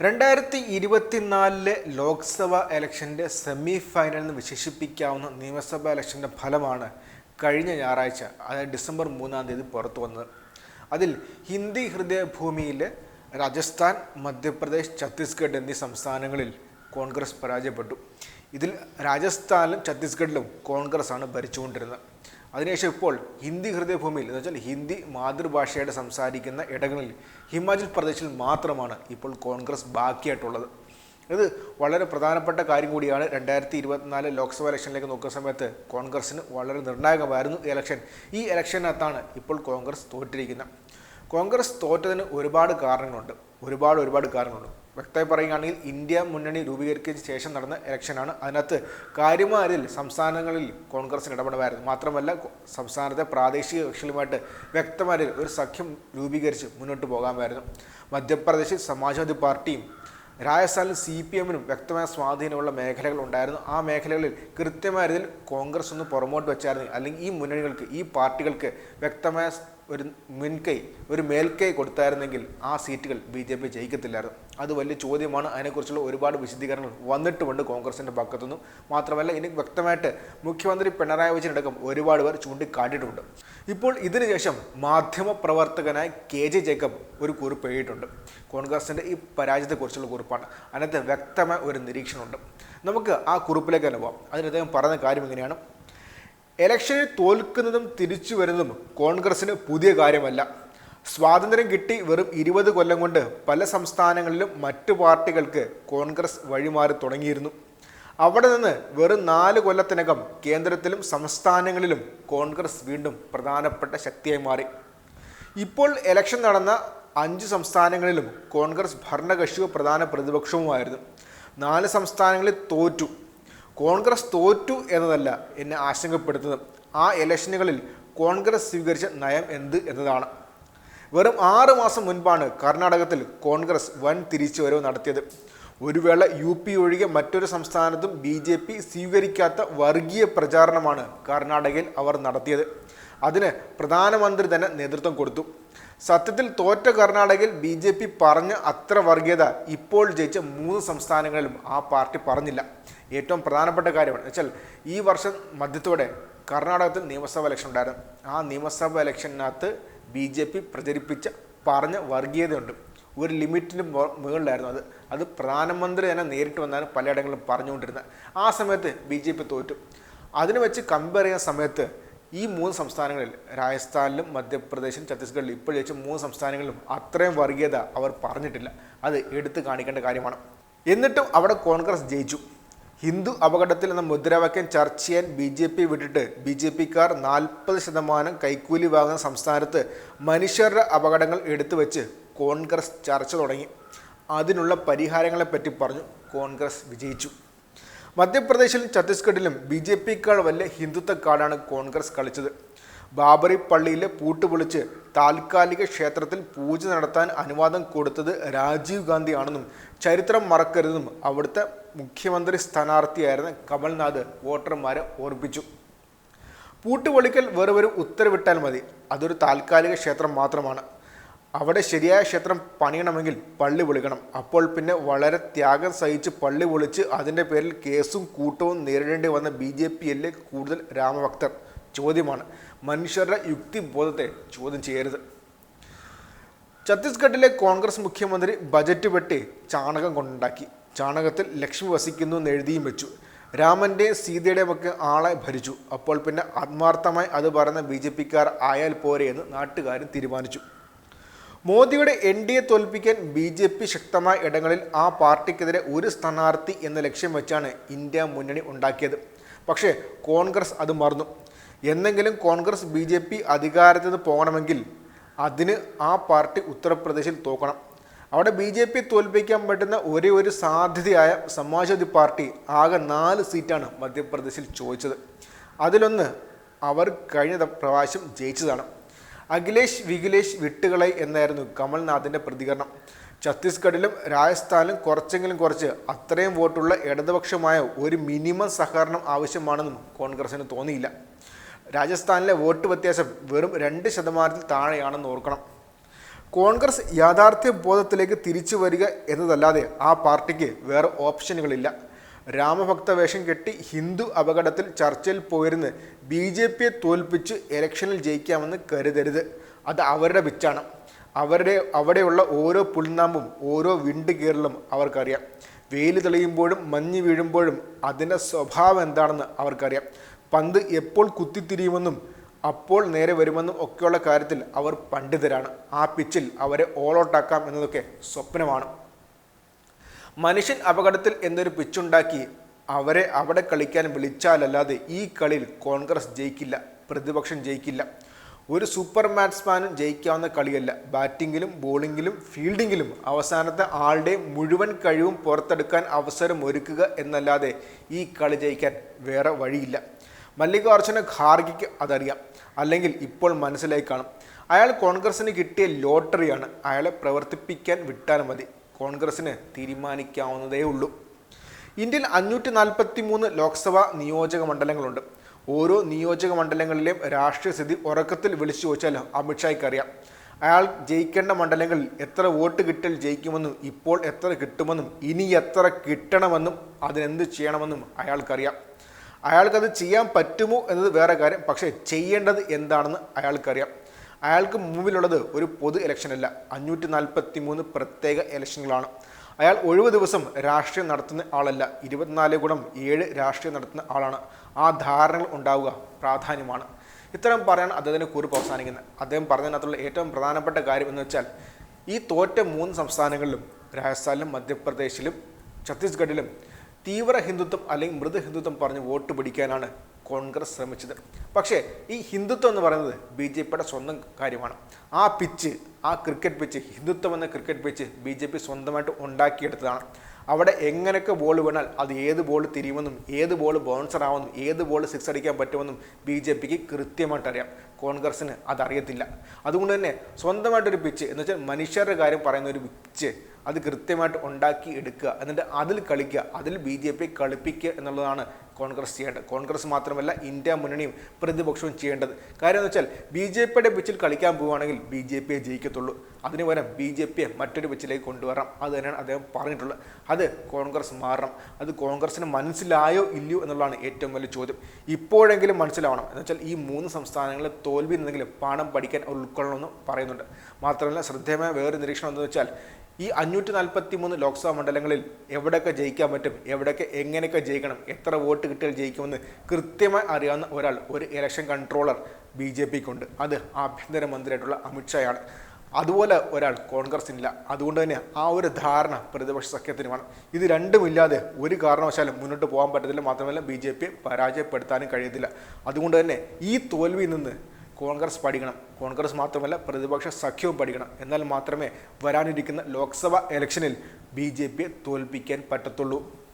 രണ്ടായിരത്തി ഇരുപത്തിനാലിലെ Lok Sabha ഇലക്ഷന്റെ semi final എന്ന് വിശേഷിപ്പിക്കാവുന്ന നിയമസഭാ ഇലക്ഷന്റെ ഫലമാണ് കഴിഞ്ഞ ഞായറാഴ്ച അതായത് ഡിസംബർ മൂന്നാം തീയതി പുറത്തു വന്നത്. അതിൽ ഹിന്ദി ഹൃദയഭൂമിയിൽ രാജസ്ഥാൻ മധ്യപ്രദേശ് ഛത്തീസ്ഗഡ് എന്നീ സംസ്ഥാനങ്ങളിൽ കോൺഗ്രസ് പരാജയപ്പെട്ടു. ഇതിൽ രാജസ്ഥാനിലും ഛത്തീസ്ഗഡിലും കോൺഗ്രസ് ആണ് ഭരിച്ചുകൊണ്ടിരുന്നത്. അതിനുശേഷം ഇപ്പോൾ ഹിന്ദി ഹൃദയഭൂമിയിൽ എന്ന് വെച്ചാൽ ഹിന്ദി മാതൃഭാഷയായിട്ട് സംസാരിക്കുന്ന ഇടങ്ങളിൽ ഹിമാചൽ പ്രദേശിൽ മാത്രമാണ് ഇപ്പോൾ കോൺഗ്രസ് ബാക്കിയായിട്ടുള്ളത്. ഇത് വളരെ പ്രധാനപ്പെട്ട കാര്യം കൂടിയാണ്. രണ്ടായിരത്തി ഇരുപത്തിനാല് ലോക്സഭാ ഇലക്ഷനിലേക്ക് നോക്കുന്ന സമയത്ത് കോൺഗ്രസിന് വളരെ നിർണായകമായിരുന്നു ഇലക്ഷൻ. ഈ ഇലക്ഷനകത്താണ് ഇപ്പോൾ കോൺഗ്രസ് തോറ്റിരിക്കുന്നത്. കോൺഗ്രസ് തോറ്റതിന് ഒരുപാട് കാരണങ്ങളുണ്ട്. ഒരുപാട് ഒരുപാട് കാരണങ്ങളുണ്ട്. വ്യക്തമായി പറയുകയാണെങ്കിൽ ഇന്ത്യ മുന്നണി രൂപീകരിക്കുന്ന ശേഷം നടന്ന ഇലക്ഷനാണ്. അതിനകത്ത് കാര്യമാരിൽ സംസ്ഥാനങ്ങളിൽ കോൺഗ്രസിന് ഇടപെടുമായിരുന്നു മാത്രമല്ല സംസ്ഥാനത്തെ പ്രാദേശിക കക്ഷികളുമായിട്ട് വ്യക്തമാരിൽ ഒരു സഖ്യം രൂപീകരിച്ച് മുന്നോട്ട് പോകാമായിരുന്നു. മധ്യപ്രദേശിൽ സമാജ്വാദി പാർട്ടിയും രാജസ്ഥാനിൽ സി പി എമ്മിനും വ്യക്തമായ സ്വാധീനമുള്ള മേഖലകൾ ഉണ്ടായിരുന്നു. ആ മേഖലകളിൽ കൃത്യമായ രീതിയിൽ കോൺഗ്രസ് ഒന്ന് പുറമോട്ട് വെച്ചായിരുന്നു. അല്ലെങ്കിൽ ഈ മുന്നണികൾക്ക് ഈ പാർട്ടികൾക്ക് വ്യക്തമായ ഒരു മുൻകൈ ഒരു മേൽക്കൈ കൊടുത്തായിരുന്നെങ്കിൽ ആ സീറ്റുകൾ ബി ജെ പി ജയിക്കത്തില്ലായിരുന്നു. അത് വലിയ ചോദ്യമാണ്. അതിനെക്കുറിച്ചുള്ള ഒരുപാട് വിശദീകരണങ്ങൾ വന്നിട്ടുമുണ്ട് കോൺഗ്രസിന്റെ ഭാഗത്തുനിന്നും മാത്രമല്ല ഇനി വ്യക്തമായിട്ട് മുഖ്യമന്ത്രി പിണറായി വിജയൻ അടക്കം ഒരുപാട് പേർ ചൂണ്ടിക്കാട്ടിയിട്ടുണ്ട്. ഇപ്പോൾ ഇതിനുശേഷം മാധ്യമ പ്രവർത്തകനായ കെ ജെ ജേക്കബ് ഒരു കുറിപ്പ് എഴുതിയിട്ടുണ്ട്. കോൺഗ്രസിന്റെ ഈ പരാജയത്തെക്കുറിച്ചുള്ള കുറിപ്പാണ്. അതിനകത്ത് വ്യക്തമായ ഒരു നിരീക്ഷണമുണ്ട്. നമുക്ക് ആ കുറിപ്പിലേക്ക് തന്നെ പോകാം അതിന് അദ്ദേഹം പറഞ്ഞ കാര്യം ഇങ്ങനെയാണ്. ഇലക്ഷനിൽ തോൽക്കുന്നതും തിരിച്ചു വരുന്നതും കോൺഗ്രസിന് പുതിയ കാര്യമല്ല. സ്വാതന്ത്ര്യം കിട്ടി വെറും ഇരുപത് കൊല്ലം കൊണ്ട് പല സംസ്ഥാനങ്ങളിലും മറ്റു പാർട്ടികൾക്ക് കോൺഗ്രസ് വഴിമാറി തുടങ്ങിയിരുന്നു. അവിടെ നിന്ന് വെറും നാല് കൊല്ലത്തിനകം കേന്ദ്രത്തിലും സംസ്ഥാനങ്ങളിലും കോൺഗ്രസ് വീണ്ടും പ്രധാനപ്പെട്ട ശക്തിയായി മാറി. ഇപ്പോൾ ഇലക്ഷൻ നടന്ന അഞ്ച് സംസ്ഥാനങ്ങളിലും കോൺഗ്രസ് ഭരണകക്ഷിയോ പ്രധാന പ്രതിപക്ഷവുമായിരുന്നു. നാല് സംസ്ഥാനങ്ങളിൽ തോറ്റു. കോൺഗ്രസ് തോറ്റു എന്നതല്ല എന്നെ ആശങ്കപ്പെടുത്തുന്നത്. ആ ഇലക്ഷനുകളിൽ കോൺഗ്രസ് സ്വീകരിച്ച നയം എന്ത് എന്നതാണ്. വെറും ആറ് മാസം മുൻപാണ് കർണാടകത്തിൽ കോൺഗ്രസ് വൻ തിരിച്ചുവരവ് നടത്തിയത്. ഒരു വേള യു പി ഒഴികെ മറ്റൊരു സംസ്ഥാനത്തും ബി ജെ പി സ്വീകരിക്കാത്ത വർഗീയ പ്രചാരണമാണ് കർണാടകയിൽ അവർ നടത്തിയത്. അതിന് പ്രധാനമന്ത്രി തന്നെ നേതൃത്വം കൊടുത്തു. സത്യത്തിൽ തോറ്റ കർണാടകയിൽ ബി ജെ പി പറഞ്ഞ അത്ര വർഗീയത ഇപ്പോൾ ജയിച്ച മൂന്ന് സംസ്ഥാനങ്ങളിലും ആ പാർട്ടി പറഞ്ഞില്ല. ഏറ്റവും പ്രധാനപ്പെട്ട കാര്യമാണ് വെച്ചാൽ ഈ വർഷം മധ്യത്തോടെ കർണാടകത്തിൽ നിയമസഭ ഇലക്ഷൻ ഉണ്ടായിരുന്നു. ആ നിയമസഭ ഇലക്ഷനകത്ത് ബി ജെ പി പ്രചരിപ്പിച്ച പറഞ്ഞ വർഗീയതയുണ്ട്. ഒരു ലിമിറ്റിന് മുകളിലായിരുന്നു അത്. അത് പ്രധാനമന്ത്രി തന്നെ നേരിട്ട് വന്നാണ് പലയിടങ്ങളിലും പറഞ്ഞുകൊണ്ടിരുന്നത്. ആ സമയത്ത് ബി ജെ പി തോറ്റു. അതിന് വെച്ച് കമ്പയർ ചെയ്യുന്ന സമയത്ത് ഈ മൂന്ന് സംസ്ഥാനങ്ങളിൽ രാജസ്ഥാനിലും മധ്യപ്രദേശിലും ഛത്തീസ്ഗഡിലും ഇപ്പോൾ ജയിച്ച മൂന്ന് സംസ്ഥാനങ്ങളിലും അത്രയും വർഗീയത അവർ പറഞ്ഞിട്ടില്ല. അത് എടുത്തു കാണിക്കേണ്ട കാര്യമാണ്. എന്നിട്ടും അവിടെ കോൺഗ്രസ് ജയിച്ചു. ഹിന്ദു അപകടത്തിൽ എന്ന മുദ്രാവാക്യം ചർച്ച ചെയ്യാൻ ബി ജെ പി വിട്ടിട്ട് ബി ജെ പിക്കാർ നാൽപ്പത് ശതമാനം കൈക്കൂലി വാങ്ങുന്ന സംസ്ഥാനത്ത് മനുഷ്യരുടെ അപകടങ്ങൾ എടുത്തു വെച്ച് കോൺഗ്രസ് ചർച്ച തുടങ്ങി. അതിനുള്ള പരിഹാരങ്ങളെപ്പറ്റി പറഞ്ഞു. കോൺഗ്രസ് വിജയിച്ചു. മധ്യപ്രദേശിലും ഛത്തീസ്ഗഡിലും ബി ജെ പിക്കാൾ വലിയ ഹിന്ദുത്വ കാർഡാണ് കോൺഗ്രസ് കളിച്ചത്. ബാബറി പള്ളിയിലെ പൂട്ട് പൊളിച്ച് താൽക്കാലിക ക്ഷേത്രത്തിൽ പൂജ നടത്താൻ അനുവാദം കൊടുത്തത് രാജീവ് ഗാന്ധിയാണെന്നും ചരിത്രം മറക്കരുതെന്നും അവിടുത്തെ മുഖ്യമന്ത്രി സ്ഥാനാർത്ഥിയായിരുന്ന കമൽനാഥ് വോട്ടർമാരെ ഓർപ്പിച്ചു. പൂട്ടുപൊളിക്കൽ വെറും ഒരു ഉത്തരവിട്ടാൽ മതി. അതൊരു താൽക്കാലിക ക്ഷേത്രം മാത്രമാണ്. അവിടെ ശരിയായ ക്ഷേത്രം പണിയണമെങ്കിൽ പള്ളി പൊളിക്കണം അപ്പോൾ പിന്നെ വളരെ ത്യാഗം സഹിച്ച് പള്ളി പൊളിച്ച് അതിന്റെ പേരിൽ കേസും കൂട്ടവും നേരിടേണ്ടി വന്ന ബി ജെ പി അല്ലേ കൂടുതൽ രാമഭക്തർ. ചോദ്യമാണ്. മനുഷ്യരുടെ യുക്തിബോധത്തെ ചോദ്യം ചെയ്യരുത്. ഛത്തീസ്ഗഡിലെ കോൺഗ്രസ് മുഖ്യമന്ത്രി ബജറ്റ് വെട്ടി ചാണകം കൊണ്ടുണ്ടാക്കി. ചാണകത്തിൽ ലക്ഷ്മി വസിക്കുന്നു എന്ന് എഴുതിയും വെച്ചു. രാമന്റെയും സീതയുടെയും ഒക്കെ ആളെ ഭരിച്ചു. അപ്പോൾ പിന്നെ ആത്മാർത്ഥമായി അത് പറയുന്ന ബി ജെ പിക്കാർ ആയാൽ പോരെ എന്ന് നാട്ടുകാരും തീരുമാനിച്ചു. മോദിയുടെ എൻ ഡി എ തോൽപ്പിക്കാൻ ബി ജെ പി ശക്തമായ ഇടങ്ങളിൽ ആ പാർട്ടിക്കെതിരെ ഒരു സ്ഥാനാർത്ഥി എന്ന ലക്ഷ്യം വെച്ചാണ് ഇന്ത്യ മുന്നണി ഉണ്ടാക്കിയത്. പക്ഷേ കോൺഗ്രസ് അത് മറന്നു. എന്നെങ്കിലും കോൺഗ്രസ് ബി ജെ പി അധികാരത്തിൽ നിന്ന് പോകണമെങ്കിൽ അതിന് ആ പാർട്ടി ഉത്തർപ്രദേശിൽ തോക്കണം. അവിടെ ബി ജെ പി തോൽപ്പിക്കാൻ പറ്റുന്ന ഒരേ ഒരു സാധ്യതയായ സമാജ്വാദി പാർട്ടി ആകെ നാല് സീറ്റാണ് മധ്യപ്രദേശിൽ ചോദിച്ചത്. അതിലൊന്ന് അവർ കഴിഞ്ഞ പ്രാവശ്യം ജയിച്ചതാണ്. അഖിലേഷ് വിഖിലേഷ് വിട്ടുകളെ എന്നായിരുന്നു കമൽനാഥിന്റെ പ്രതികരണം. ഛത്തീസ്ഗഡിലും രാജസ്ഥാനിലും കുറച്ചെങ്കിലും കുറച്ച് അത്രയും വോട്ടുള്ള ഇടതുപക്ഷമായ ഒരു മിനിമം സഹകരണം ആവശ്യമാണെന്നും കോൺഗ്രസിന് തോന്നിയില്ല. രാജസ്ഥാനിലെ വോട്ട് വ്യത്യാസം വെറും രണ്ട് ശതമാനത്തിൽ താഴെയാണെന്ന് ഓർക്കണം. കോൺഗ്രസ് യാഥാർത്ഥ്യ ബോധത്തിലേക്ക് തിരിച്ചു വരിക എന്നതല്ലാതെ ആ പാർട്ടിക്ക് വേറെ ഓപ്ഷനുകളില്ല. രാമഭക്ത വേഷം കെട്ടി ഹിന്ദു അപകടത്തിൽ ചർച്ചയിൽ പോയിരുന്ന് ബി ജെ പിയെ തോൽപ്പിച്ച് ഇലക്ഷനിൽ ജയിക്കാമെന്ന് കരുതരുത്. അത് അവരുടെ പിച്ചാണ്. അവരുടെ അവിടെയുള്ള ഓരോ പുൽനാമ്പും ഓരോ വിണ്ട് കീറലും അവർക്കറിയാം. വെയിൽ തെളിയുമ്പോഴും മഞ്ഞ് വീഴുമ്പോഴും അതിന്റെ സ്വഭാവം എന്താണെന്ന് അവർക്കറിയാം. പന്ത് എപ്പോൾ കുത്തിത്തിരിയുമെന്നും അപ്പോൾ നേരെ വരുമെന്നും ഒക്കെയുള്ള കാര്യത്തിൽ അവർ പണ്ഡിതരാണ്. ആ പിച്ചിൽ അവരെ ഓൾ ഔട്ടാക്കാം എന്നതൊക്കെ സ്വപ്നമാണ്. മനുഷ്യൻ അപകടത്തിൽ എന്നൊരു പിച്ചുണ്ടാക്കി അവരെ അവിടെ കളിക്കാൻ വിളിച്ചാലല്ലാതെ ഈ കളിയിൽ കോൺഗ്രസ് ജയിക്കില്ല പ്രതിപക്ഷം ജയിക്കില്ല. ഒരു സൂപ്പർ ബാറ്റ്സ്മാനും ജയിക്കാവുന്ന കളിയല്ല. ബാറ്റിങ്ങിലും ബോളിങ്ങിലും ഫീൽഡിങ്ങിലും അവസാനത്തെ ആളുടെ മുഴുവൻ കഴിവും പുറത്തെടുക്കാൻ അവസരം ഒരുക്കുക എന്നല്ലാതെ ഈ കളി ജയിക്കാൻ വേറെ വഴിയില്ല. മല്ലികാർജുന ഖാർഗിക്ക് അതറിയാം. അല്ലെങ്കിൽ ഇപ്പോൾ മനസ്സിലായി കാണും. അയാൾ കോൺഗ്രസിന് കിട്ടിയ ലോട്ടറിയാണ്. അയാളെ പ്രവർത്തിപ്പിക്കാൻ വിട്ടാൽ മതി. കോൺഗ്രസിന് തീരുമാനിക്കാവുന്നതേ ഉള്ളൂ. ഇന്ത്യയിൽ അഞ്ഞൂറ്റി നാൽപ്പത്തി മൂന്ന് ലോക്സഭാ നിയോജക മണ്ഡലങ്ങളുണ്ട്. ഓരോ നിയോജക മണ്ഡലങ്ങളിലെയും രാഷ്ട്രീയ സ്ഥിതി ഉറക്കത്തിൽ വിളിച്ചു ചോദിച്ചാൽ അമിത്ഷായ്ക്ക് അറിയാം. അയാൾ ജയിക്കേണ്ട മണ്ഡലങ്ങളിൽ എത്ര വോട്ട് കിട്ടൽ ജയിക്കുമെന്നും ഇപ്പോൾ എത്ര കിട്ടുമെന്നും ഇനി എത്ര കിട്ടണമെന്നും അതിനെന്ത് ചെയ്യണമെന്നും അയാൾക്കറിയാം. അയാൾക്കത് ചെയ്യാൻ പറ്റുമോ എന്നത് വേറെ കാര്യം പക്ഷേ ചെയ്യേണ്ടത് എന്താണെന്ന് അയാൾക്കറിയാം. അയാൾക്ക് മുമ്പിലുള്ളത് ഒരു പൊതു ഇലക്ഷനല്ല അഞ്ഞൂറ്റി നാൽപ്പത്തി മൂന്ന് പ്രത്യേക ഇലക്ഷനുകളാണ് അയാൾ ഒഴിവ് ദിവസം രാഷ്ട്രീയം നടത്തുന്ന ആളല്ല. ഇരുപത്തിനാല് ഗുണം ഏഴ് രാഷ്ട്രീയം നടത്തുന്ന ആളാണ്. ആ ധാരണകൾ ഉണ്ടാവുക പ്രാധാന്യമാണ്. ഇത്തരം പറയാൻ അദ്ദേഹത്തിന് കുറിപ്പ് അവസാനിക്കുന്നത്. അദ്ദേഹം പറഞ്ഞതിനകത്തുള്ള ഏറ്റവും പ്രധാനപ്പെട്ട കാര്യം എന്ന് വെച്ചാൽ ഈ തോറ്റ മൂന്ന് സംസ്ഥാനങ്ങളിലും രാജസ്ഥാനിലും മധ്യപ്രദേശിലും ഛത്തീസ്ഗഡിലും തീവ്ര ഹിന്ദുത്വം അല്ലെങ്കിൽ മൃദു ഹിന്ദുത്വം പറഞ്ഞ് വോട്ട് പിടിക്കാനാണ് കോൺഗ്രസ് ശ്രമിച്ചത്. പക്ഷേ ഈ ഹിന്ദുത്വം എന്ന് പറയുന്നത് ബി ജെ പിയുടെ സ്വന്തം കാര്യമാണ്. ആ പിച്ച് ആ ക്രിക്കറ്റ് പിച്ച് ഹിന്ദുത്വം എന്ന cricket pitch B J P സ്വന്തമായിട്ട് ഉണ്ടാക്കിയെടുത്തതാണ്. അവിടെ എങ്ങനെയൊക്കെ ബോൾ വീണാൽ അത് ഏത് ബോൾ തിരിയുമെന്നും ഏത് ബോൾ ബൗൺസർ ആവുമെന്നും ഏത് ബോൾ സിക്സ് അടിക്കാൻ പറ്റുമെന്നും ബി ജെ പിക്ക് കൃത്യമായിട്ട് അറിയാം. കോൺഗ്രസ്സിന് അതറിയത്തില്ല. അതുകൊണ്ട് തന്നെ സ്വന്തമായിട്ടൊരു പിച്ച് എന്ന് വെച്ചാൽ മനുഷ്യരുടെ കാര്യം പറയുന്ന ഒരു പിച്ച് അത് കൃത്യമായിട്ട് ഉണ്ടാക്കി എടുക്കുക. എന്നിട്ട് അതിൽ കളിക്കുക. അതിൽ ബി ജെ പി കളിപ്പിക്കുക എന്നുള്ളതാണ് കോൺഗ്രസ് ചെയ്യേണ്ടത്. കോൺഗ്രസ് മാത്രമല്ല ഇന്ത്യ മുന്നണിയും പ്രതിപക്ഷവും ചെയ്യേണ്ടത്. കാര്യം എന്ന് വെച്ചാൽ ബി ജെ പിയുടെ പിച്ചിൽ കളിക്കാൻ പോവുകയാണെങ്കിൽ ബി ജെ പിയെ ജയിക്കത്തുള്ളൂ. അതിന് പകരം ബി ജെ പിയെ മറ്റൊരു പിച്ചിലേക്ക് കൊണ്ടുവരാം അത് തന്നെയാണ് അദ്ദേഹം പറഞ്ഞിട്ടുള്ളത്. അത് കോൺഗ്രസ് മാറണം. അത് കോൺഗ്രസിന് മനസ്സിലായോ ഇല്ലയോ എന്നുള്ളതാണ് ഏറ്റവും വലിയ ചോദ്യം. ഇപ്പോഴെങ്കിലും മനസ്സിലാവണം. എന്ന് വെച്ചാൽ ഈ മൂന്ന് സംസ്ഥാനങ്ങളിൽ തോൽവി നിന്നെങ്കിലും പാഠം പഠിക്കാൻ ഉൾക്കൊള്ളണമെന്ന് പറയുന്നുണ്ട്. മാത്രമല്ല ശ്രദ്ധേയമായ വേറൊരു നിരീക്ഷണം എന്ന് വെച്ചാൽ ഈ അഞ്ഞൂറ്റി നാൽപ്പത്തി മൂന്ന് ലോക്സഭാ മണ്ഡലങ്ങളിൽ എവിടെയൊക്കെ ജയിക്കാൻ പറ്റും എവിടെയൊക്കെ എങ്ങനെയൊക്കെ ജയിക്കണം എത്ര വോട്ട് കിട്ടിയാൽ ജയിക്കുമെന്ന് കൃത്യമായി അറിയാവുന്ന ഒരാൾ ഒരു ഇലക്ഷൻ കൺട്രോളർ ബി ജെ പിക്കുണ്ട്. അത് ആഭ്യന്തരമന്ത്രിയായിട്ടുള്ള അമിത്ഷായാണ് അതുപോലെ ഒരാൾ കോൺഗ്രസിനില്ല. അതുകൊണ്ട് തന്നെ ആ ഒരു ധാരണ പ്രതിപക്ഷ സഖ്യത്തിന് വേണം ഇത് രണ്ടുമില്ലാതെ ഒരു കാരണവശാലും മുന്നോട്ട് പോകാൻ പറ്റത്തില്ല. മാത്രമല്ല ബി ജെ പിയെ പരാജയപ്പെടുത്താനും കഴിയത്തില്ല. അതുകൊണ്ട് തന്നെ ഈ തോൽവിയിൽ നിന്ന് കോൺഗ്രസ് പഠിക്കണം. കോൺഗ്രസ് മാത്രമല്ല പ്രതിപക്ഷ സഖ്യവും പഠിക്കണം. എന്നാൽ മാത്രമേ വരാനിരിക്കുന്ന ലോക്സഭ ഇലക്ഷനിൽ ബി ജെ പിയെ തോൽപ്പിക്കാൻ പറ്റത്തുള്ളൂ.